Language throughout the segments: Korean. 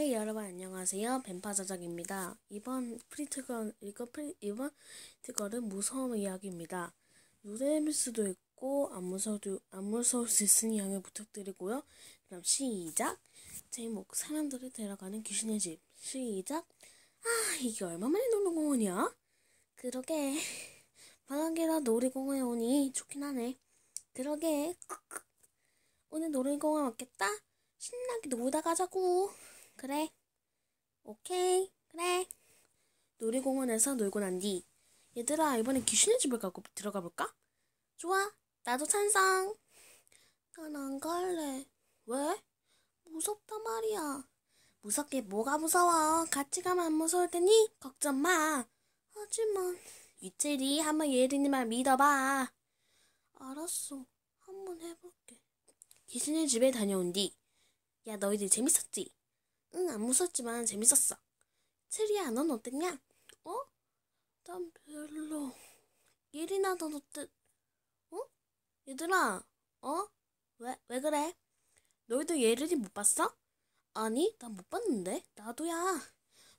네, 여러분 안녕하세요. 뱀파자작입니다. 이번 프리트건 이거 프리, 이번 트걸은 무서운 이야기입니다. 무서울 수도 있고 안 무서워도 안 무서울 수 있으니 양해 부탁드리고요. 그럼 시작. 제목 사람들을 데려가는 귀신의 집. 시작. 아 이게 얼마만에 놀이공원이야? 그러게 방학이라 놀이공원에 오니 좋긴 하네. 그러게 오늘 놀이공원 왔겠다. 신나게 놀다 가자고. 그래. 오케이. 그래. 놀이공원에서 놀고 난 뒤. 얘들아, 이번엔 귀신의 집을 가고 들어가 볼까? 좋아. 나도 찬성. 난 안 갈래. 왜? 무섭단 말이야. 무섭게 뭐가 무서워. 같이 가면 안 무서울 테니 걱정 마. 하지만 유채리 한번 예린이 말 믿어봐. 알았어. 한번 해볼게. 귀신의 집에 다녀온 뒤. 야, 너희들 재밌었지? 응, 안 무섭지만 재밌었어. 체리야, 넌 어땠냐? 어? 난 별로. 예린아, 넌 어때? 어? 얘들아, 어? 왜, 왜 그래? 너희도 예린이 못 봤어? 아니, 난 못 봤는데. 나도야.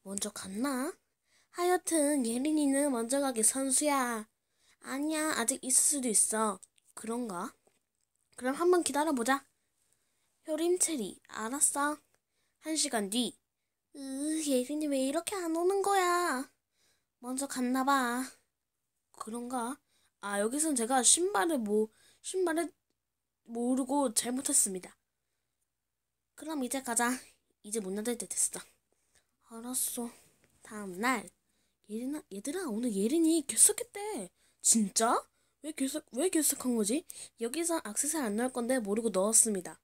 먼저 갔나? 하여튼, 예린이는 먼저 가기 선수야. 아니야, 아직 있을 수도 있어. 그런가? 그럼 한번 기다려보자. 효림 체리, 알았어. 한 시간 뒤. 으, 예린이 왜 이렇게 안 오는 거야? 먼저 갔나 봐. 그런가? 아, 여기선 제가 신발을 뭐, 신발을 모르고 잘못했습니다. 그럼 이제 가자. 이제 못 나들 때 됐어. 알았어. 다음 날. 예린아, 얘들아, 오늘 예린이 결석했대. 진짜? 왜 결석, 왜 결석한 거지? 여기서 악세사리 안 넣을 건데 모르고 넣었습니다.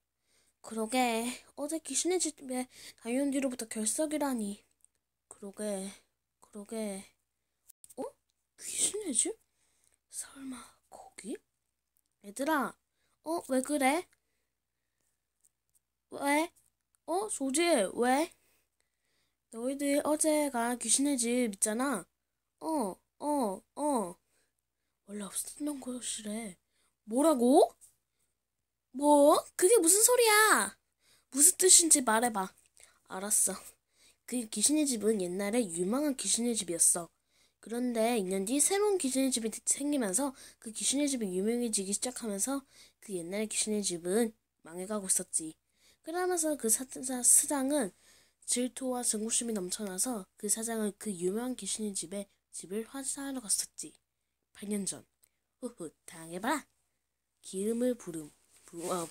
그러게, 어제 귀신의 집에 다녀온 뒤로부터 결석이라니. 그러게, 그러게. 어? 귀신의 집? 설마, 거기? 얘들아, 어, 왜 그래? 왜? 어, 조지, 왜? 너희들 어제가 귀신의 집 있잖아. 어, 어, 어. 원래 없었던 곳이래. 뭐라고? 뭐? 그게 무슨 소리야? 무슨 뜻인지 말해봐. 알았어. 그 귀신의 집은 옛날에 유명한 귀신의 집이었어. 그런데 2년 뒤 새로운 귀신의 집이 생기면서 그 귀신의 집이 유명해지기 시작하면서 그 옛날의 귀신의 집은 망해가고 있었지. 그러면서 그 사, 사장은 질투와 증오심이 넘쳐나서 그 사장은 그 유명한 귀신의 집에 집을 화사하러 갔었지. 8년 전. 후후, 당해봐라. 기름을 부름. 부, 어,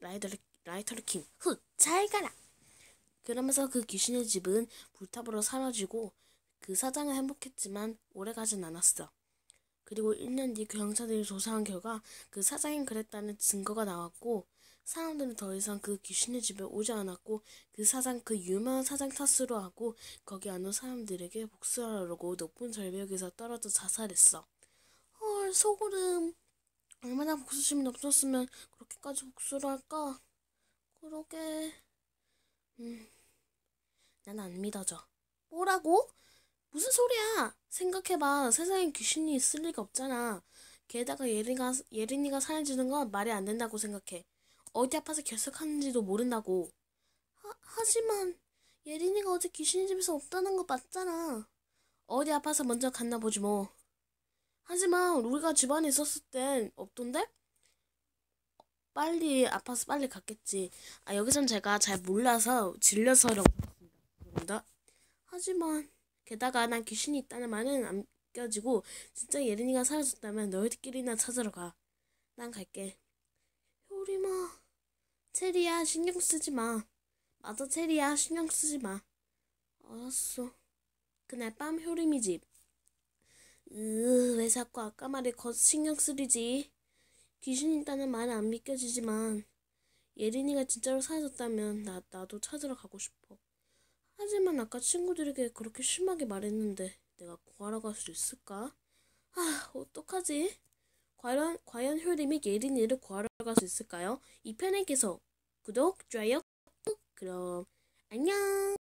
라이터를, 라이터를 킴. 후, 잘 가라. 그러면서 그 귀신의 집은 불타버려 사라지고 그 사장은 행복했지만 오래 가진 않았어. 그리고 1년 뒤그 경찰들이 조사한 결과 그 사장이 그랬다는 증거가 나왔고 사람들은 더 이상 그 귀신의 집에 오지 않았고 그 사장 그 유명한 사장 탓으로 하고 거기 안 온 사람들에게 복수하려고 높은 절벽에서 떨어져 자살했어. 헐 소름. 얼마나 복수심이 없었으면 그렇게까지 복수를 할까? 그러게. 음, 난 안 믿어져. 뭐라고? 무슨 소리야? 생각해봐. 세상에 귀신이 있을 리가 없잖아. 게다가 예린이가, 예린이가 사라지는 건 말이 안 된다고 생각해. 어디 아파서 결석하는지도 모른다고. 하, 하지만 예린이가 어제 귀신의 집에서 없다는 거 맞잖아. 어디 아파서 먼저 갔나 보지 뭐. 하지만 우리가 집안에 있었을 땐 없던데? 빨리 아파서 빨리 갔겠지. 아 여기선 제가 잘 몰라서 질려서라고 했습니다. 하지만 게다가 난 귀신이 있다는 말은 안 껴지고 진짜 예린이가 사라졌다면 너희들끼리나 찾으러 가. 난 갈게. 효리마. 체리야 신경 쓰지 마. 맞아 체리야 신경 쓰지 마. 알았어. 그날 밤 효림이 집. 으, 왜 자꾸 아까 말에 거 신경 쓰리지? 귀신 있다는 말은 안 믿겨지지만 예린이가 진짜로 사라졌다면 나, 나도 찾으러 가고 싶어. 하지만 아까 친구들에게 그렇게 심하게 말했는데 내가 구하러 갈수 있을까? 아, 어떡하지? 과연, 과연 효림이 예린이를 구하러 갈 수 있을까요? 이 편에 계속 구독, 좋아요, 꾹. 그럼 안녕!